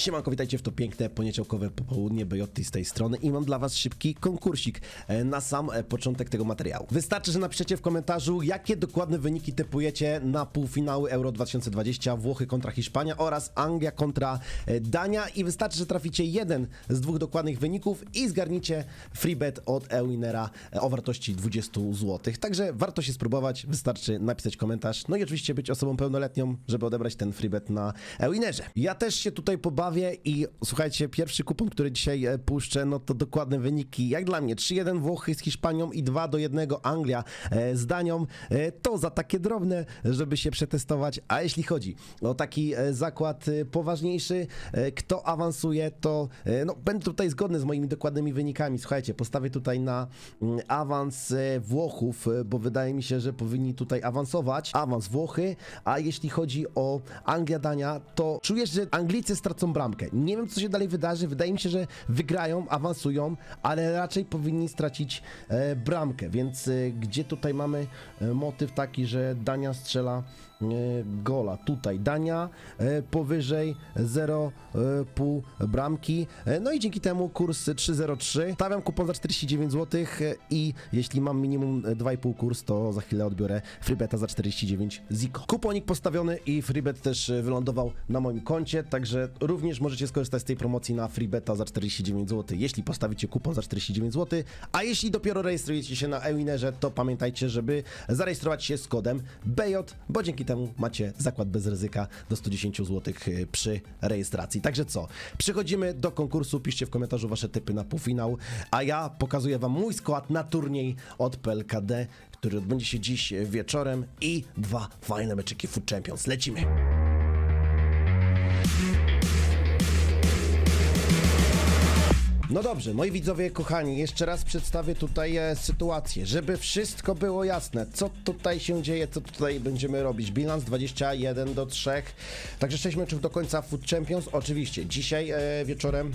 Siemanko, witajcie w to piękne poniedziałkowe popołudnie Bejotty z tej strony i mam dla was szybki konkursik e, na sam e, początek tego materiału. Wystarczy, że napiszecie w komentarzu, jakie dokładne wyniki typujecie na półfinały Euro 2020 Włochy kontra Hiszpania oraz Anglia kontra e, Dania i wystarczy, że traficie jeden z dwóch dokładnych wyników i zgarnicie freebet od Ewinera o wartości 20 zł. Także warto się spróbować, wystarczy napisać komentarz, no i oczywiście być osobą pełnoletnią, żeby odebrać ten freebet na Ewinerze. Ja też się tutaj pobawię i słuchajcie, pierwszy kupon, który dzisiaj e, puszczę, no to dokładne wyniki, jak dla mnie, 3-1 Włochy z Hiszpanią i 2 do 1 Anglia e, z Danią, e, to za takie drobne, żeby się przetestować, a jeśli chodzi o taki zakład poważniejszy, kto awansuje, to no, będę tutaj zgodny z moimi dokładnymi wynikami, słuchajcie, postawię tutaj na mm, awans Włochów, bo wydaje mi się, że powinni tutaj awansować, awans Włochy, a jeśli chodzi o Anglia-Dania, to czujesz, że Anglicy stracą bramkę. Nie wiem, co się dalej wydarzy. Wydaje mi się, że wygrają, awansują, ale raczej powinni stracić e, bramkę. Więc e, gdzie tutaj mamy e, motyw taki, że Dania strzela gola? Tutaj Dania e, powyżej 0,5 bramki. E, no i dzięki temu kurs 3,03. Stawiam kupon za 49 zł e, i jeśli mam minimum e, 2,5 kurs, to za chwilę odbiorę freebeta za 49 ziko. Kuponik postawiony i freebet też e, wylądował na moim koncie, także również możecie skorzystać z tej promocji na freebeta za 49 zł, jeśli postawicie kupon za 49 zł, a jeśli dopiero rejestrujecie się na Ewinerze, to pamiętajcie, żeby zarejestrować się z kodem BJ, bo dzięki temu macie zakład bez ryzyka do 110 zł przy rejestracji. Także co? Przechodzimy do konkursu, piszcie w komentarzu wasze typy na półfinał, a ja pokazuję wam mój skład na turniej od PLKD, który odbędzie się dziś wieczorem i dwa fajne meczyki Food Champions. Lecimy! No dobrze, moi widzowie kochani, jeszcze raz przedstawię tutaj e, sytuację, żeby wszystko było jasne, co tutaj się dzieje, co tutaj będziemy robić. Bilans 21 do 3, także 6 meczów do końca Food Champions. Oczywiście, dzisiaj e, wieczorem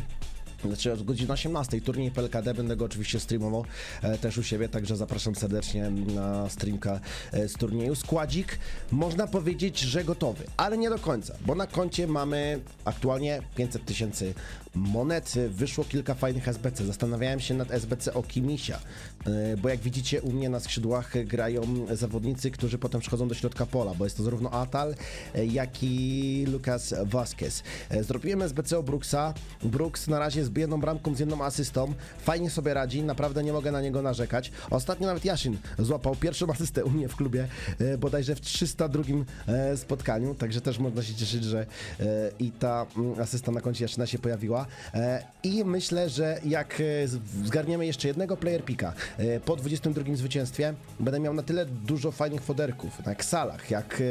znaczy od godziny 18 turniej PLKD będę go oczywiście streamował e, też u siebie, także zapraszam serdecznie na streamka e, z turnieju. Składzik można powiedzieć, że gotowy, ale nie do końca, bo na koncie mamy aktualnie 500 tysięcy monet, wyszło kilka fajnych SBC. Zastanawiałem się nad SBC o Kimisia, e, bo jak widzicie u mnie na skrzydłach grają zawodnicy, którzy potem przychodzą do środka pola, bo jest to zarówno Atal, e, jak i Lucas Vasquez. E, Zrobiłem SBC o Brooksa. Brooks na razie z jedną bramką, z jedną asystą. Fajnie sobie radzi, naprawdę nie mogę na niego narzekać. Ostatnio nawet Jasin złapał pierwszą asystę u mnie w klubie, bodajże w 302 e, spotkaniu, także też można się cieszyć, że i ta mm, asysta na koncie Jasina się pojawiła. E, I myślę, że jak e, zgarniemy jeszcze jednego player picka e, po 22 zwycięstwie, będę miał na tyle dużo fajnych foderków, jak Salah, jak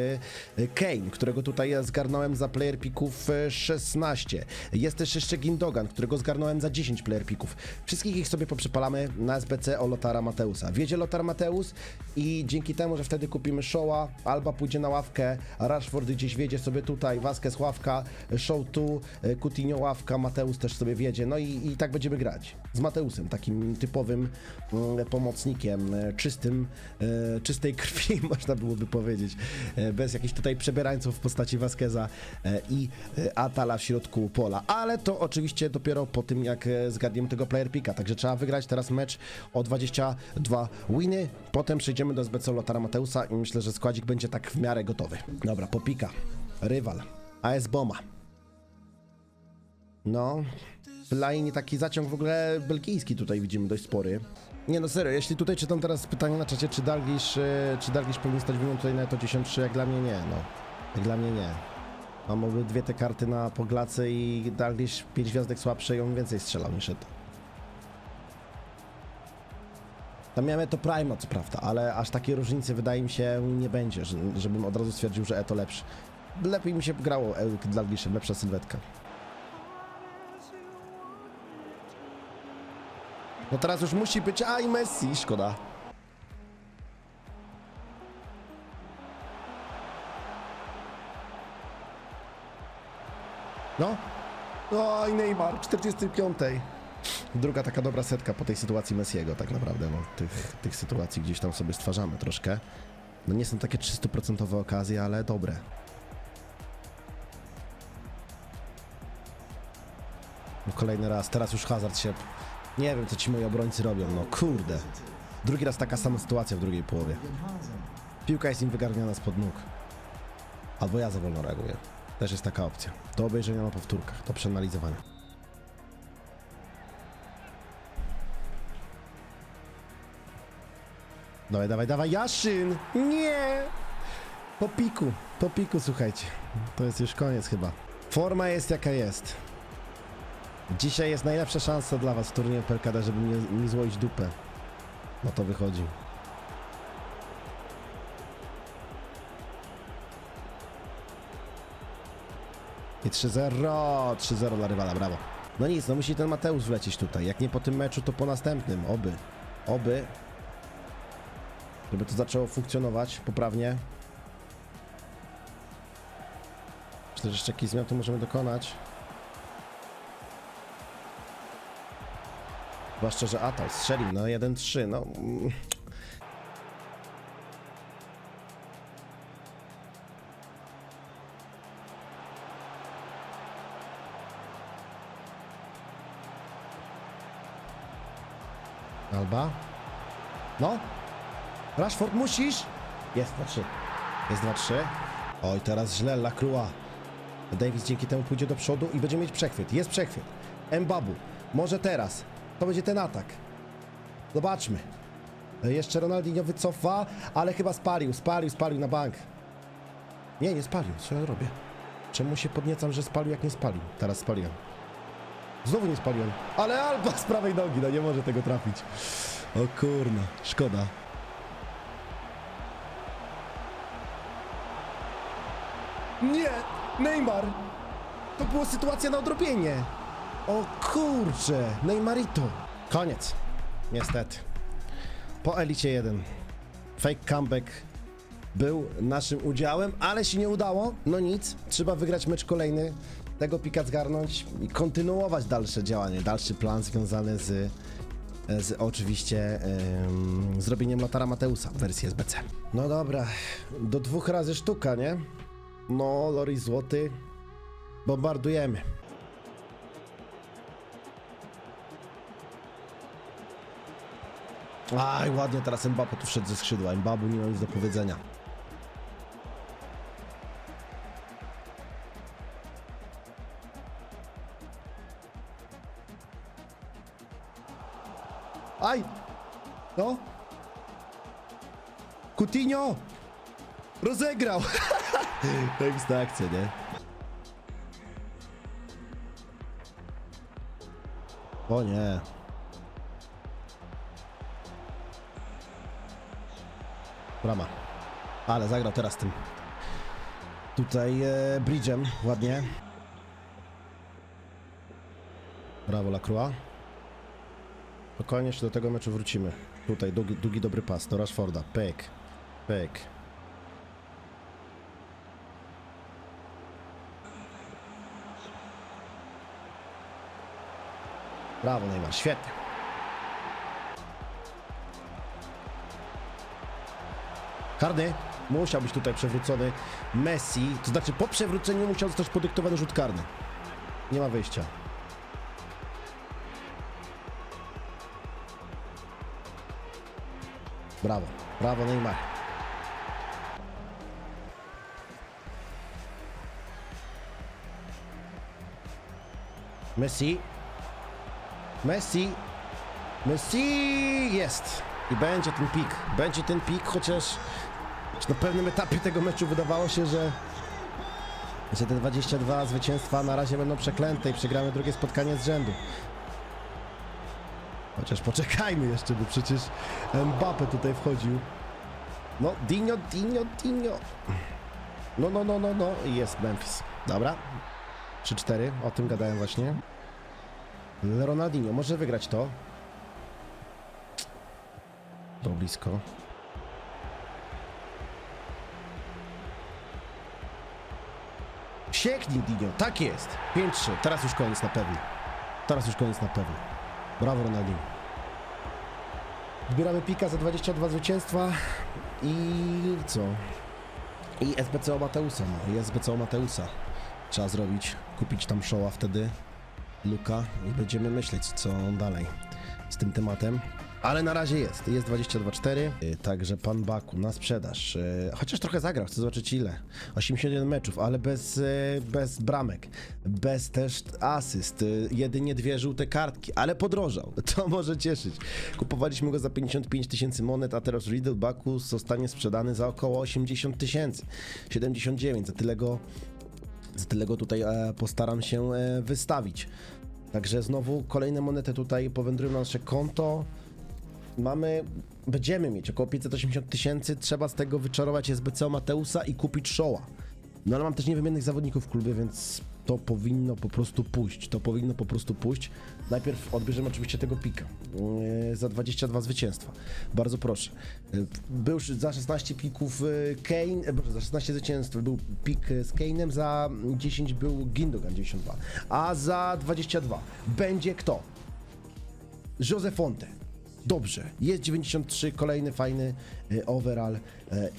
Kane, którego tutaj zgarnąłem za player picków e, 16. Jest też jeszcze Gindogan, którego zgarnąłem za 10 player picków. Wszystkich ich sobie poprzepalamy na SBC o Lotara Mateusa. Wiedzie Lotar Mateus i dzięki temu, że wtedy kupimy Showa, Alba pójdzie na ławkę, Rashford gdzieś wiedzie sobie tutaj, Vasquez ławka, Show tu, Coutinho ławka, Mateus też sobie wiedzie, no i, i tak będziemy grać. Z Mateusem, takim typowym mm, pomocnikiem, e, czystym, e, czystej krwi, można byłoby powiedzieć, e, bez jakichś tutaj przebierańców w postaci Vasqueza i Atala w środku pola. Ale to oczywiście dopiero po tym, jak zgadniemy tego player picka, także trzeba wygrać teraz mecz o 22 winy, potem przejdziemy do SBC Lotara Mateusa i myślę, że składzik będzie tak w miarę gotowy. Dobra, popika, rywal, AS Boma. No, Line taki zaciąg w ogóle belgijski tutaj widzimy dość spory. Nie no serio, jeśli tutaj czytam teraz pytanie na czacie, czy Dalglish, e, czy Dalglish powinien stać winien tutaj na to 10 jak dla mnie nie, no. Jak dla mnie nie. Mam obydwie te karty na poglace i Dalglish 5 gwiazdek słabsze i on więcej strzelał niż to. Tam miałem to Prima, co prawda, ale aż takiej różnicy wydaje mi się nie będzie, że- żebym od razu stwierdził, że Eto lepszy. Lepiej mi się grało Dalglishem, lepsza sylwetka. No teraz już musi być, a i Messi, szkoda. No. O, i Neymar, 45. Druga taka dobra setka po tej sytuacji Messiego, tak naprawdę. No, tych, tych sytuacji gdzieś tam sobie stwarzamy troszkę. No nie są takie 300% okazje, ale dobre. No Kolejny raz, teraz już Hazard się... Nie wiem, co ci moi obrońcy robią, no kurde. Drugi raz taka sama sytuacja w drugiej połowie. Piłka jest im wygarniana spod nóg. Albo ja za wolno reaguję. Też jest taka opcja. Do obejrzenia na powtórkach, do przeanalizowania. Dawaj, dawaj, dawaj, Jaszyn! Nie! Po piku, po piku, słuchajcie. To jest już koniec chyba. Forma jest jaka jest. Dzisiaj jest najlepsza szansa dla was w turnieju PLKD, żeby mnie, mi złoić dupę. No to wychodzi. I 3-0, 3-0 dla rywala, brawo. No nic, no musi ten Mateusz wlecieć tutaj. Jak nie po tym meczu, to po następnym. Oby. Oby. Żeby to zaczęło funkcjonować poprawnie. Myślę, że jeszcze jakiś zmian tu możemy dokonać. Zwłaszcza, że Atal strzelił na 1-3, no... Alba? No? Rashford musisz? Jest 2-3. Jest 2-3. Oj, teraz źle, Lacroix. Davis dzięki temu pójdzie do przodu i będzie mieć przechwyt. Jest przechwyt. Mbabu. Może teraz. To będzie ten atak. Zobaczmy. Jeszcze Ronaldinho wycofa, ale chyba spalił, spalił, spalił na bank. Nie, nie spalił. Co ja robię? Czemu się podniecam, że spalił, jak nie spalił? Teraz spaliłem. Znowu nie spaliłem. Ale Alba z prawej nogi, no nie może tego trafić. O kurna, szkoda. Nie! Neymar! To była sytuacja na odrobienie. O kurcze, Neymarito. Koniec. Niestety. Po Elicie 1. Fake comeback był naszym udziałem, ale się nie udało. No nic, trzeba wygrać mecz kolejny, tego pika zgarnąć i kontynuować dalsze działanie, dalszy plan związany z, z oczywiście em, zrobieniem Latara Mateusa w wersji SBC. No dobra, do dwóch razy sztuka, nie? No, Loris Złoty, bombardujemy. Aj, ładnie teraz Mbappe tu wszedł ze skrzydła. Mbabu nie ma nic do powiedzenia. Aj! No! Coutinho! Rozegrał! Zajebista akcja, nie? O nie. Brama. Ale zagrał teraz tym. Tutaj e, Bridge'em, ładnie. Brawo Lacroix. Spokojnie jeszcze do tego meczu wrócimy. Tutaj długi, długi dobry pas do Rashforda. Pyk. Pyk. Brawo Neymar, świetnie. Karny musiał być tutaj przewrócony. Messi, to znaczy po przewróceniu musiał zostać podyktowany rzut karny. Nie ma wyjścia. Brawo, brawo Neymar. Messi. Messi. Messi jest. I będzie ten pik. Będzie ten pik, chociaż na pewnym etapie tego meczu wydawało się, że, że te 22 zwycięstwa na razie będą przeklęte i przegramy drugie spotkanie z rzędu. Chociaż poczekajmy jeszcze, bo przecież Mbappe tutaj wchodził. No, Dinio, Dinio, Dinio. No, no, no, no, no. I jest Memphis. Dobra. 3-4, o tym gadałem właśnie. Ronaldinho może wygrać to. To blisko. Sieknij, Dinio, tak jest. 5-3, teraz już koniec na pewno. Teraz już koniec na pewno. Brawo, Ronaldinho. Zbieramy pika za 22 zwycięstwa i co? I SBC o Mateusa, no i SBC o Mateusa. Trzeba zrobić, kupić tam showa wtedy. Luka i będziemy myśleć, co dalej z tym tematem. Ale na razie jest, jest 22-4, y, także pan Baku na sprzedaż. y, Chociaż trochę zagrał, chcę zobaczyć ile. 81 meczów, ale bez, y, bez bramek, bez też asyst, jedynie dwie żółte kartki, ale podrożał, to może cieszyć. Kupowaliśmy go za 55 tysięcy monet, a teraz Riddle Baku zostanie sprzedany za około 80 tysięcy, 79, za tyle go za tyle go tutaj e, postaram się e, wystawić. Także znowu kolejne monety tutaj powędrują na nasze konto. Mamy, będziemy mieć około 580 tysięcy, trzeba z tego wyczarować SBC Mateusa i kupić Showa. No ale mam też niewymiennych zawodników w klubie, więc to powinno po prostu pójść, to powinno po prostu pójść. Najpierw odbierzemy oczywiście tego pika yy, za 22 zwycięstwa. Bardzo proszę. Yy, Był za 16 pików yy, Kane, e, boże, za 16 zwycięstw był pik yy, z Kane'em, za 10 był Gindogan 92, a za 22 będzie kto? Jose Fonte. Dobrze, jest 93, kolejny fajny e, overall e,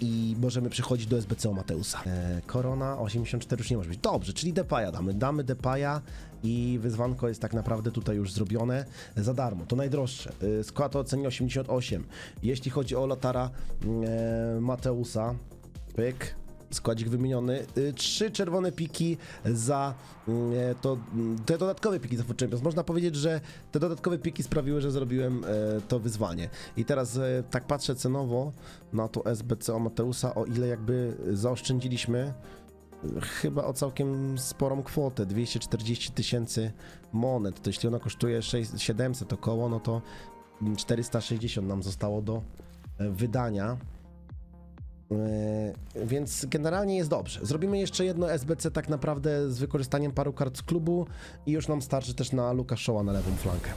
i możemy przechodzić do SBC Mateusa. E, Korona 84 już nie może być. Dobrze, czyli Depaya damy. Damy Depaya i wyzwanko jest tak naprawdę tutaj już zrobione za darmo. To najdroższe. Skład oceni 88. Jeśli chodzi o Latara e, Mateusa, pyk, składzik wymieniony. Y, Trzy czerwone piki za mm, e, to, mm, te dodatkowe piki za Food Champions. Można powiedzieć, że te dodatkowe piki sprawiły, że zrobiłem e, to wyzwanie. I teraz e, tak patrzę cenowo na to SBC o Mateusa, o ile jakby zaoszczędziliśmy chyba o całkiem sporą kwotę, 240 tysięcy monet. To jeśli ona kosztuje 6, 700 około, no to mm, 460 nam zostało do wydania. Więc generalnie jest dobrze. Zrobimy jeszcze jedno SBC tak naprawdę z wykorzystaniem paru kart z klubu i już nam starczy też na Luka Showa na lewą flankę.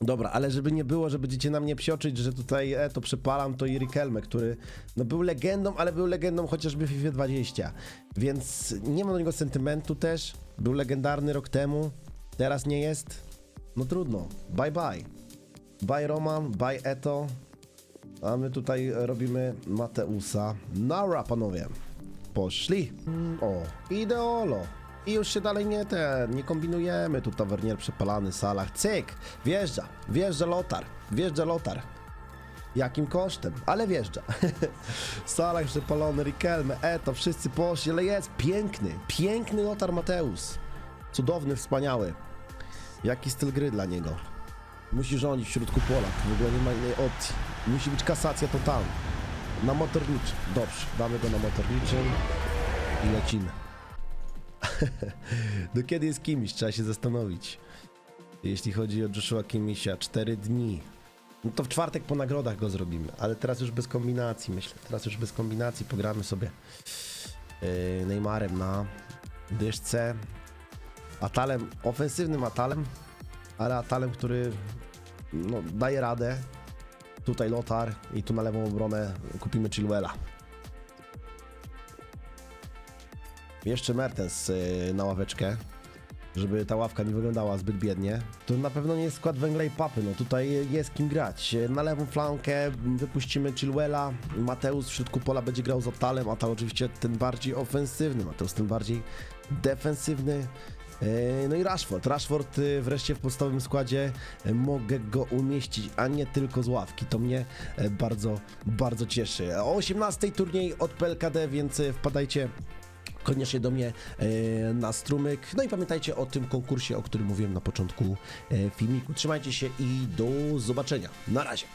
Dobra, ale żeby nie było, że będziecie na mnie psioczyć, że tutaj e, to przepalam, to i Rikelme, który no, był legendą, ale był legendą chociażby w FIFA 20. Więc nie mam do niego sentymentu też. Był legendarny rok temu, teraz nie jest. No trudno. Bye bye. Bye Roman, bye Eto. A my tutaj robimy Mateusa. Nara, panowie. Poszli. O, ideolo. I już się dalej nie ten, nie kombinujemy. Tu tawernier przepalany, Salah. Cyk, wjeżdża, wjeżdża Lotar, wjeżdża Lotar. Jakim kosztem? Ale wjeżdża. Salah przepalony, Rikelme, Eto, wszyscy poszli, ale jest piękny, piękny Lotar Mateus. Cudowny, wspaniały. Jaki styl gry dla niego. Musi rządzić w środku pola, w ogóle nie ma innej opcji. Musi być kasacja totalna. Na motorniczym. Dobrze, damy go na motorniczym i lecimy. Do kiedy jest Kimiś? Trzeba się zastanowić. Jeśli chodzi o Joshua Kimisia, 4 dni. No to w czwartek po nagrodach go zrobimy, ale teraz już bez kombinacji, myślę. Teraz już bez kombinacji pogramy sobie yy, Neymarem na dyszce. Atalem, ofensywnym Atalem, ale Atalem, który no, daje radę. Tutaj Lotar i tu na lewą obronę kupimy Chilwella. Jeszcze Mertens yy, na ławeczkę, żeby ta ławka nie wyglądała zbyt biednie. To na pewno nie jest skład węgla i papy, no tutaj jest kim grać. Na lewą flankę wypuścimy Chilwella, Mateusz w środku pola będzie grał z Otalem, a to oczywiście ten bardziej ofensywny, Mateusz ten bardziej defensywny. E, No i Rashford. Rashford e, wreszcie w podstawowym składzie e, mogę go umieścić, a nie tylko z ławki. To mnie e, bardzo, bardzo cieszy. O 18 turniej od PLKD, więc wpadajcie koniecznie do mnie na strumyk. No i pamiętajcie o tym konkursie, o którym mówiłem na początku filmiku. Trzymajcie się i do zobaczenia. Na razie.